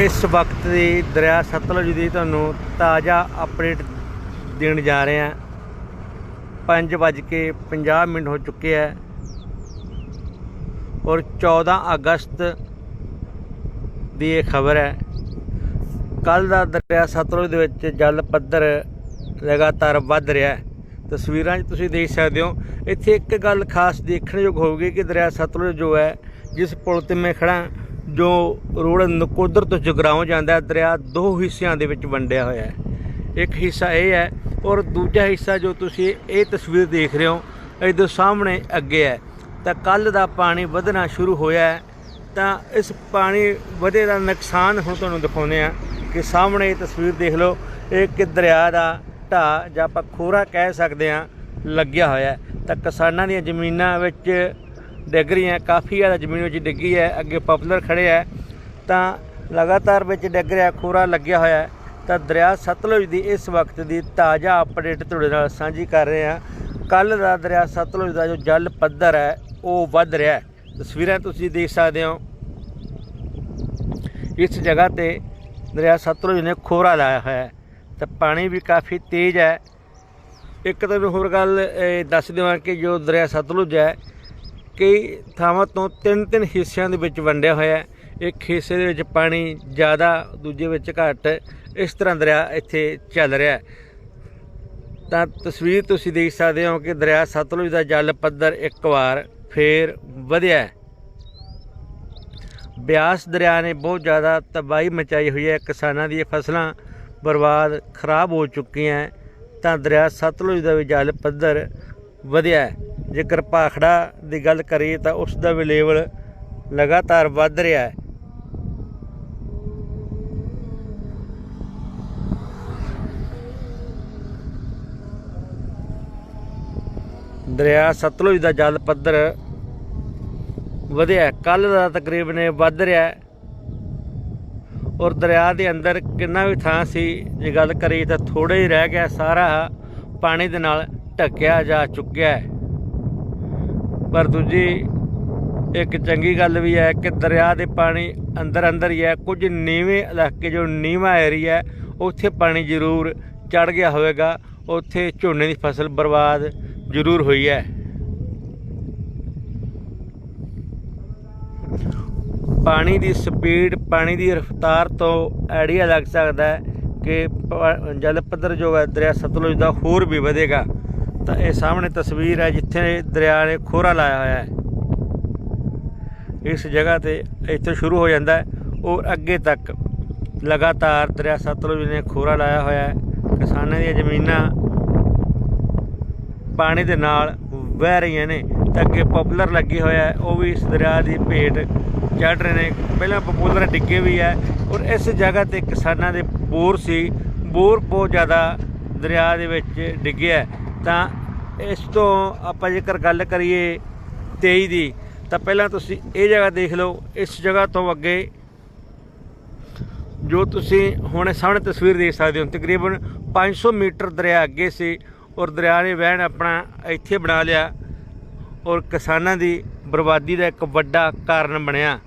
ਇਸ ਵਕਤ ਦੀ ਦਰਿਆ ਸਤਲੁਜ ਦੀ ਤੁਹਾਨੂੰ ਤਾਜ਼ਾ ਅਪਡੇਟ ਦੇਣ ਜਾ ਰਹੇ ਹਾਂ। 5:50 ਮਿੰਟ ਹੋ ਚੁੱਕੇ ਹੈ ਔਰ 14 ਅਗਸਤ ਦੀ ਇਹ ਖਬਰ ਹੈ। ਕੱਲ ਦਾ ਦਰਿਆ ਸਤਲੁਜ ਦੇ ਵਿੱਚ ਜਲ ਪੱਧਰ ਲਗਾਤਾਰ ਵੱਧ ਰਿਹਾ ਹੈ। ਤਸਵੀਰਾਂ 'ਚ ਤੁਸੀਂ ਦੇਖ ਸਕਦੇ ਹੋ, ਇੱਥੇ ਇੱਕ ਗੱਲ ਖਾਸ ਦੇਖਣਯੋਗ ਹੋਊਗੀ ਕਿ ਦਰਿਆ ਸਤਲੁਜ ਜੋ ਹੈ, ਜਿਸ ਪੁਲ ਤੇ ਮੈਂ ਖੜਾ ਜੋ ਰੋਡ ਨਕੋਦਰ ਤੋਂ ਜਗਰਾਉਂ ਜਾਂਦਾ ਹੈ, ਦਰਿਆ ਦੋ ਹਿੱਸਿਆਂ ਦੇ ਵਿੱਚ ਵੰਡਿਆ ਹੋਇਆ ਹੈ। ਇੱਕ ਹਿੱਸਾ ਇਹ ਹੈ ਔਰ ਦੂਜਾ ਹਿੱਸਾ ਜੋ ਤੁਸੀਂ ਇਹ ਤਸਵੀਰ ਦੇਖ ਰਹੇ ਹੋ ਇਹਦੇ ਸਾਹਮਣੇ ਅੱਗੇ ਹੈ, ਤਾਂ ਕੱਲ ਦਾ ਪਾਣੀ ਵਧਣਾ ਸ਼ੁਰੂ ਹੋਇਆ ਹੈ। ਤਾਂ ਇਸ ਪਾਣੀ ਵਧੇ ਦਾ ਨੁਕਸਾਨ ਹੁਣ ਤੁਹਾਨੂੰ ਦਿਖਾਉਂਦੇ ਆ ਕਿ ਸਾਹਮਣੇ ਇਹ ਤਸਵੀਰ ਦੇਖ ਲਓ, ਇਹ ਕਿ ਦਰਿਆ ਦਾ ਢਾਹ ਜਾਂ ਆਪਾਂ ਖੋਰਾ ਕਹਿ ਸਕਦੇ ਆ ਲੱਗਿਆ ਹੋਇਆ ਤਾਂ ਕਿਸਾਨਾਂ ਦੀਆਂ ਜ਼ਮੀਨਾਂ ਵਿੱਚ ਡਿੱਗ ਰਹੀਆਂ ਕਾਫੀ ਜ਼ਿਆਦਾ ਜ਼ਮੀਨ ਵਿੱਚ ਡਿੱਗੀ ਹੈ, ਅੱਗੇ ਪਪੂਲਰ ਖੜੇ ਹੈ। ਤਾਂ ਲਗਾਤਾਰ ਵਿੱਚ ਡਿੱਗ ਰਿਹਾ, ਖੋਰਾ ਲੱਗਿਆ ਹੋਇਆ ਹੈ। ਤਾਂ ਦਰਿਆ ਸਤਲੁਜ ਦੀ ਇਸ ਵਕਤ ਦੀ ਤਾਜ਼ਾ ਅਪਡੇਟ ਤੁਹਾਡੇ ਨਾਲ ਸਾਂਝੀ ਕਰ ਰਹੇ ਹਾਂ। ਕੱਲ ਦਾ ਦਰਿਆ ਸਤਲੁਜ ਦਾ ਜੋ ਜਲ ਪੱਧਰ ਹੈ, ਉਹ ਵੱਧ ਰਿਹਾ ਹੈ। ਤਸਵੀਰਾਂ ਤੁਸੀਂ ਦੇਖ ਸਕਦੇ ਹੋ। ਇਸ ਜਗ੍ਹਾ ਤੇ ਦਰਿਆ ਸਤਲੁਜ ਨੇ ਖੋਰਾ ਲਾਇਆ ਹੋਇਆ ਹੈ। ਤਾਂ ਪਾਣੀ ਵੀ ਕਾਫੀ ਤੇਜ਼ ਹੈ। ਇੱਕ ਤੁਹਾਨੂੰ ਹੋਰ ਗੱਲ ਦੱਸ ਦੇਵਾਂ ਕਿ ਜੋ ਦਰਿਆ ਸਤਲੁਜ ਹੈ ਕਈ ਥਾਵਾਂ ਤੋਂ ਤਿੰਨ ਤਿੰਨ ਹਿੱਸਿਆਂ ਦੇ ਵਿੱਚ ਵੰਡਿਆ ਹੋਇਆ ਹੈ। ਇੱਕ ਹਿੱਸੇ ਦੇ ਵਿੱਚ ਪਾਣੀ ਜ਼ਿਆਦਾ, ਦੂਜੇ ਵਿੱਚ ਘੱਟ। ਇਸ ਤਰ੍ਹਾਂ ਦਰਿਆ ਇੱਥੇ ਚੱਲ ਰਿਹਾ ਹੈ। ਤਾਂ ਤਸਵੀਰ ਤੁਸੀਂ ਦੇਖ ਸਕਦੇ ਹੋ ਕਿ ਦਰਿਆ ਸਤਲੁਜ ਦਾ ਜਲ ਪੱਧਰ ਇੱਕ ਵਾਰ ਫੇਰ ਵਧਿਆ ਬਿਆਸ ਦਰਿਆ ਨੇ ਬਹੁਤ ਜ਼ਿਆਦਾ ਤਬਾਹੀ ਮਚਾਈ ਹੋਈ ਹੈ। ਕਿਸਾਨਾਂ ਦੀਆਂ ਫਸਲਾਂ ਬਰਬਾਦ, ਖਰਾਬ ਹੋ ਚੁੱਕੀਆਂ ਤਾਂ ਦਰਿਆ ਸਤਲੁਜ ਦਾ ਵੀ ਜਲ ਪੱਧਰ ਵਧਿਆ ਜੇਕਰ ਭਾਖੜਾ ਦੀ ਗੱਲ ਕਰੀਏ ਤਾਂ ਉਸ ਦਾ ਵੀ ਲੈਵਲ ਲਗਾਤਾਰ ਵੱਧ ਰਿਹਾ ਹੈ। ਦਰਿਆ ਸਤਲੁਜ ਦਾ ਜਲ ਪੱਧਰ ਵਧਿਆ ਕੱਲ ਦਾ ਤਕਰੀਬਨ ਇਹ ਵੱਧ ਰਿਹਾ ਔਰ ਦਰਿਆ ਦੇ ਅੰਦਰ ਕਿੰਨਾ ਵੀ ਥਾਂ ਸੀ, ਜੇ ਗੱਲ ਕਰੀਏ ਤਾਂ ਥੋੜਾ ਹੀ ਰਹਿ ਗਿਆ, ਸਾਰਾ ਪਾਣੀ ਦੇ ਨਾਲ ਢੱਕਿਆ ਜਾ ਚੁੱਕਿਆ ਹੈ। ਪਰ ਦੂਜੀ ਇੱਕ ਚੰਗੀ ਗੱਲ ਵੀ ਹੈ ਕਿ ਦਰਿਆ ਦੇ ਪਾਣੀ ਅੰਦਰ ਅੰਦਰ ਹੀ ਹੈ। ਕੁਝ ਨੀਵੇਂ ਇਲਾਕੇ ਜੋ ਨੀਵਾਂ ਏਰੀਆ ਹੈ, ਉੱਥੇ ਪਾਣੀ ਜ਼ਰੂਰ ਚੜ ਗਿਆ ਹੋਵੇਗਾ। ਉੱਥੇ ਝੋਨੇ ਦੀ ਫਸਲ ਬਰਬਾਦ ਜ਼ਰੂਰ ਹੋਈ ਹੈ। ਪਾਣੀ ਦੀ ਸਪੀਡ, ਪਾਣੀ ਦੀ ਰਫ਼ਤਾਰ ਤੋਂ ਆਈਡੀਆ ਲੱਗ ਸਕਦਾ ਹੈ ਕਿ ਪ- ਜਲ ਪੱਧਰ ਜੋ ਹੈ, ਦਰਿਆ ਸਤਲੁਜ ਦਾ ਹੋਰ ਵੀ ਵਧੇਗਾ। ਤਾਂ ਇਹ ਸਾਹਮਣੇ ਤਸਵੀਰ ਹੈ ਜਿੱਥੇ ਦਰਿਆ ਨੇ ਖੋਰਾ ਲਾਇਆ ਹੋਇਆ ਹੈ। ਇਸ ਜਗ੍ਹਾ ਤੇ ਇੱਥੋਂ ਸ਼ੁਰੂ ਹੋ ਜਾਂਦਾ ਹੈ ਔਰ ਅੱਗੇ ਤੱਕ ਲਗਾਤਾਰ ਦਰਿਆ ਸਤਲੁਜ ਨੇ ਖੋਰਾ ਲਾਇਆ ਹੋਇਆ ਹੈ। ਕਿਸਾਨਾਂ ਦੀਆਂ ਜ਼ਮੀਨਾਂ ਪਾਣੀ ਦੇ ਨਾਲ ਵਹਿ ਰਹੀਆਂ ਨੇ ਤਾਂ ਅੱਗੇ ਪਪੂਲਰ ਲੱਗੀ ਹੋਇਆ ਹੈ। ਉਹ ਵੀ ਇਸ ਦਰਿਆ ਦੀ ਭੇਟ ਚੜ ਰਹੇ ਨੇ। ਪਹਿਲਾਂ ਪਪੂਲਰ ਡਿੱਗੇ ਵੀ ਹੈ ਔਰ ਇਸ ਜਗ੍ਹਾ ਤੇ ਕਿਸਾਨਾਂ ਦੇ ਬੋਰ ਸੀ। ਬੋਰ ਬਹੁਤ ਜ਼ਿਆਦਾ ਦਰਿਆ ਦੇ ਵਿੱਚ ਡਿੱਗਿਆ ਹੈ। ਤਾਂ ਇਸ ਤੋਂ ਆਪਾਂ ਜੇਕਰ ਗੱਲ ਕਰੀਏ 23 ਦੀ, ਤਾਂ ਪਹਿਲਾਂ ਤੁਸੀਂ ਇਹ ਜਗ੍ਹਾ ਦੇਖ ਲਓ, ਇਸ ਜਗ੍ਹਾ ਤੋਂ ਅੱਗੇ ਜੋ ਤੁਸੀਂ ਹੁਣ ਸਾਹਮਣੇ ਤਸਵੀਰ ਦੇਖ ਸਕਦੇ ਹੋ, ਤਕਰੀਬਨ 500 ਮੀਟਰ ਦਰਿਆ ਅੱਗੇ ਸੀ ਔਰ ਦਰਿਆ ਨੇ ਵਹਿਣ ਆਪਣਾ ਇੱਥੇ ਬਣਾ ਲਿਆ ਔਰ ਕਿਸਾਨਾਂ ਦੀ ਬਰਬਾਦੀ ਦਾ ਇੱਕ ਵੱਡਾ ਕਾਰਨ ਬਣਿਆ।